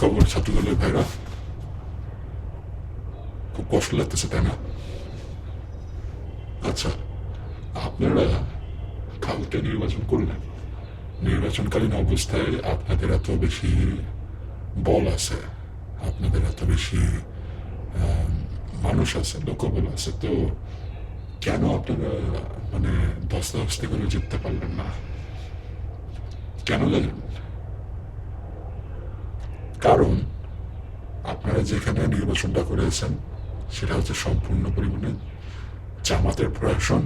খবর ছাত্রদলের ভাইরা খুব কষ্ট লাগতেছে, তাই না? আচ্ছা আপনারা কালকে নির্বাচন করলেন নির্বাচনকালীন অবস্থায় আপনাদের এত বেশি বল আছে, আপনাদের এত বেশি মানুষ আছে, লোকবল আছে, তো কেন আপনারা মানে দস্তা হস্তে করে জিততে পারলেন না? কেন জানেন কারণ আপনারা যেখানে নির্বাচনটা করেছেন, সেটা হচ্ছে সম্পূর্ণ পরিমাণে জামাতের প্রশাসন।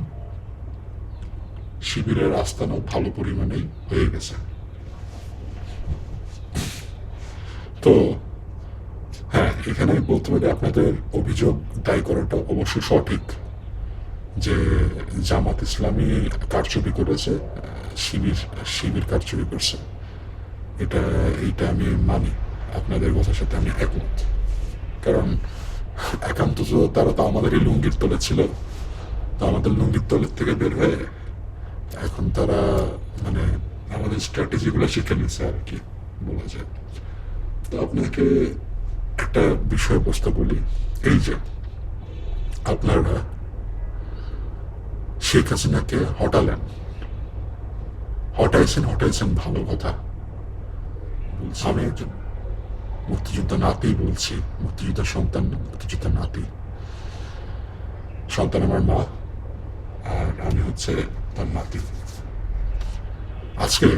শিবিরের আস্থানও ভালো পরিমাণেই হয়ে গেছে। তো হ্যাঁ এখানে বলতে পারি আপনাদের অভিযোগ দায়ী করাটা অবশ্যই সঠিক যে জামাত ইসলামী কারচুপি করেছে, শিবির শিবির কারচুপি করছে। এটা, এইটা আমি মানি, আপনাদের কথার সাথে আমি একমত। কারণ একান্ত তারা তো আমাদেরই লুঙ্গির তলে ছিল। তো আমাদের লুঙ্গির তলের থেকে বের হয়ে এখন তারা মানে আমাদের স্ট্র্যাটেজিগুলো শিখে নিছে আর কি বলা যায়। তো আপনাকে একটা বিষয়বস্তু বলি। এই যে আপনারা শেখ হাসিনাকে হটালেন। হটাইছেন হটাইছেন ভালো কথা। আমি একজন। মুক্তিযুদ্ধ নাতি বলছি মুক্তিযুদ্ধের সন্তান না, নাতি। সন্তান আমার মা আর আমি হচ্ছে তার নাতি। আজকে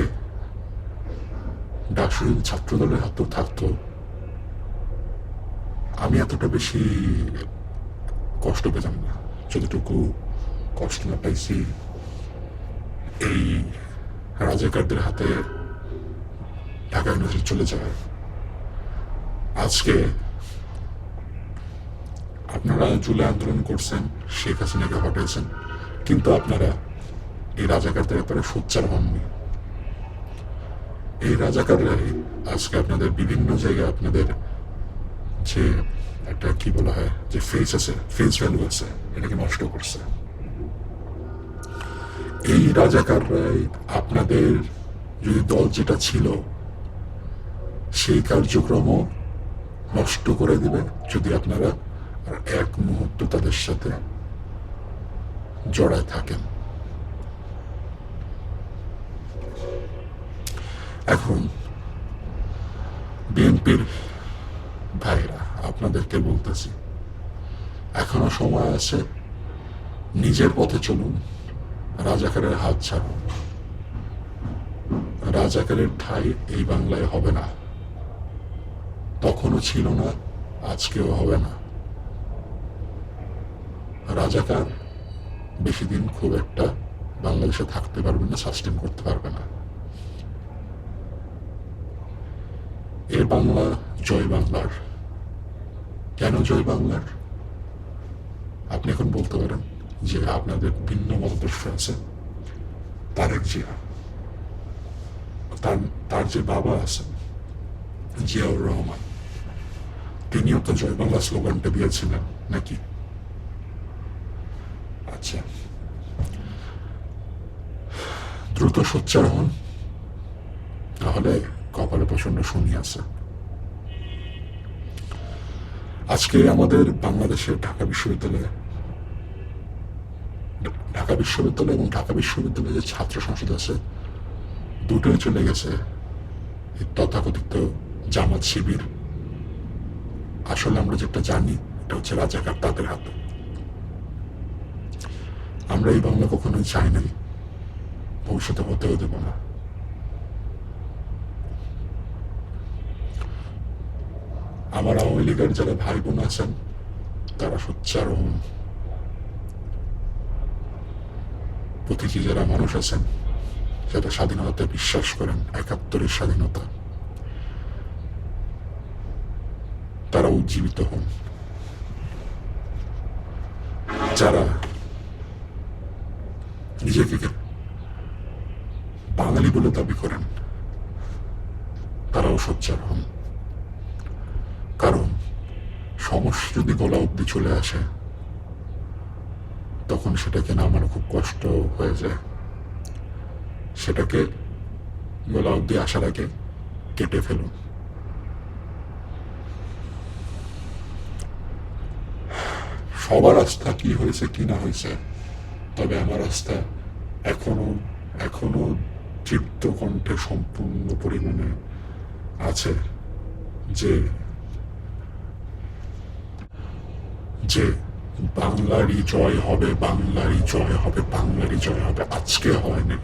ডাকসু যদি ছাত্র দলের হাতেও থাকতো। আমি এতটা বেশি কষ্ট পেতাম না যতটুকু কষ্ট না পাইছি। এই রাজাকারদের হাতে ঢাকা ইউনিভার্সিটি চলে যায়। আজকে আপনারা জুলাই আন্দোলন করছেন, শেখ হাসিনাকে হটাইছেন, কিন্তু আপনারা এই রাজাকারদের ব্যাপারে সোচ্চার হননি। এই রাজাকাররাই আজকে আপনাদের বিভিন্ন জায়গায় আপনাদের যে একটা কি বলা হয়, যে ফেস আছে ফেস ভ্যালু আছে, এটাকে নষ্ট করছে। এই রাজাকাররাই আপনাদের যদি দল যেটা ছিল, সেই কার্যক্রমও নষ্ট করে দিবে যদি আপনারা এক মুহূর্ত তাদের সাথে জড়ায় থাকেন। এখন বিএনপির ভাইরা আপনাদেরকে বলতেছি, এখনও সময় আছে, নিজের পথে চলুন, রাজাকারের হাত ছাড়ুন। রাজাকারের ঠাই এই বাংলায় হবে না। তখনও ছিল না, আজকেও হবে না। রাজাকার বেশি দিন খুব একটা বাংলাদেশে থাকতে পারবে না সাস্টেন করতে পারবে না। এ বাংলা জয় বাংলার। কেন জয় বাংলার? আপনি এখন বলতে পারেন যে আপনাদের ভিন্ন মতাদর্শ আছে। তারেক জিয়া, তার তার যে বাবা আছেন, জিয়াউর রহমান। তিনিও তো জয় বাংলা স্লোগানটা দিয়েছিলেন, নাকি? আচ্ছা। দ্রুত সোচ্চার হন। তাহলে কপালে প্রচণ্ড শনি আছে। আজকে আমাদের বাংলাদেশের ঢাকা বিশ্ববিদ্যালয়ে, ঢাকা বিশ্ববিদ্যালয় এবং ঢাকা বিশ্ববিদ্যালয়ে যে ছাত্র সংসদ আছে, দুটোই চলে গেছে। তথাকথিত জামাত শিবির। আসলে আমরা যেটা জানি, এটা হচ্ছে রাজাকার তাদের হাতে। আমরা এই বাংলা কখনোই চাই নাই। ভবিষ্যতে হতেও দেব না। আমার আওয়ামী লীগের যারা ভাই বোন আছেন, তারা সোচ্চার প্রতিটি যারা মানুষ আছেন, যারা স্বাধীনতাতে বিশ্বাস করেন, একাত্তরের স্বাধীনতা। তারা উজ্জীবিত হন। যারা নিজেকে বাঙালি বলে দাবি করেন, তারাও সোচ্চার হন। কারণ সমস্যা যদি গলা অব্দি চলে আসে, তখন সেটাকে নামানো খুব কষ্ট হয়ে যায়। সেটাকে গলা অব্দি আসার আগে কেটে ফেলুন। সবার আস্থা কি হয়েছে কি না হয়েছে তবে আমার আস্থা এখনও এখনও তৃপ্ত কণ্ঠে সম্পূর্ণ পরিমাণে আছে। যে যে বাংলারই জয় হবে, বাংলারই জয় হবে, বাংলারই জয় হবে, আজকে হয়নি।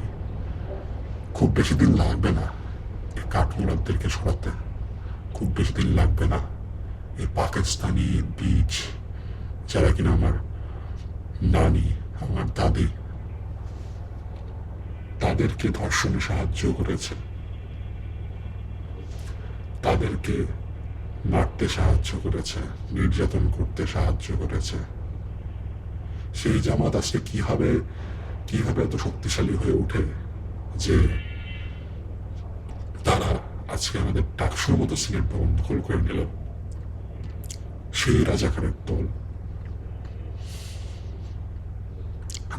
খুব বেশি দিন লাগবে না এই কাঠমোড়াদেরকে সরাতে। খুব বেশি দিন লাগবে না। এই পাকিস্তানি বীজ যারা কিনা আমার নানি, আমার দাদি, তাদেরকে ধর্ষণে সাহায্য করেছে। তাদেরকে মারতে সাহায্য করেছে, নির্যাতন করতে সাহায্য করেছে। সেই জামাত আজকে কীভাবে কীভাবে এত শক্তিশালী হয়ে ওঠে যে তারা আজকে আমাদের টাকসুর মতো সিনেট ভবন দখল করে নিল? সেই রাজাকারের দল।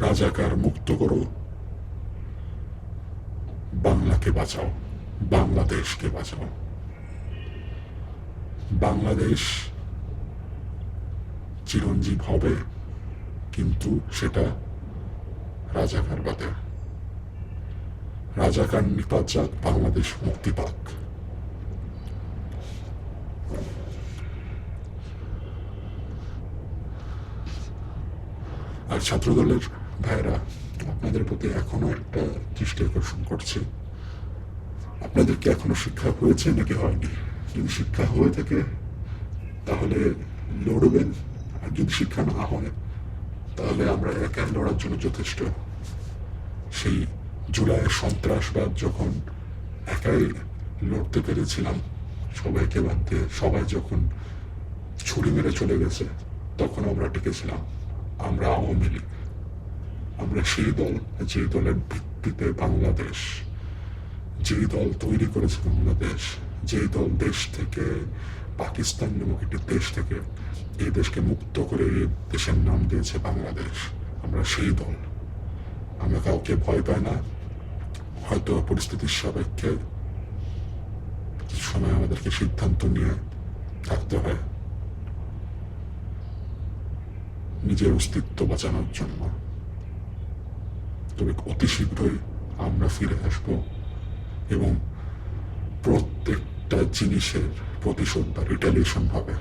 রাজাকার মুক্ত করো। বাংলাকে বাঁচাও, বাংলাদেশকে বাঁচাও। বাংলাদেশ চিরঞ্জীব হবে, কিন্তু সেটা রাজাকার বাদে রাজাকার নিপাত বাংলাদেশ মুক্তি পাক। আর ছাত্রদলের ভাইরা, আপনাদের প্রতি এখনও একটা দৃষ্টি আকর্ষণ করছে। আপনাদের কি এখনও শিক্ষা হয়েছে নাকি হয়নি? যদি শিক্ষা হয়ে থাকে, তাহলে লড়বেন। আর যদি শিক্ষা না হয়, তাহলে আমরা একাই লড়ার জন্য যথেষ্ট। সেই জুলাইয়ের সন্ত্রাসবাদ যখন একাই লড়তে পেরেছিলাম, সবাইকে দিয়ে সবাই যখন ছুরি মেরে চলে গেছে তখন আমরা টিকেছিলাম। আমরা আওয়ামী লীগ। আমরা সেই দল, যে দলের ভিত্তিতে বাংলাদেশ, যেই দল তৈরি করেছে বাংলাদেশ, যেই দল দেশ থেকে, পাকিস্তান নামক একটি দেশ থেকে এই দেশকে মুক্ত করে দেশের নাম দিয়েছে বাংলাদেশ। আমরা সেই দল। আমরা কাউকে ভয় পাই না। হয়তো পরিস্থিতির সাপেক্ষে কিছু সময় আমাদেরকে সিদ্ধান্ত নিয়ে থাকতে হয়। নিজের অস্তিত্ব বাঁচানোর জন্য। তবে অতি শীঘ্রই আমরা ফিরে আসব এবং প্রত্যেকটা জিনিসের প্রতিশোধ বা রিটালিয়েশন হবে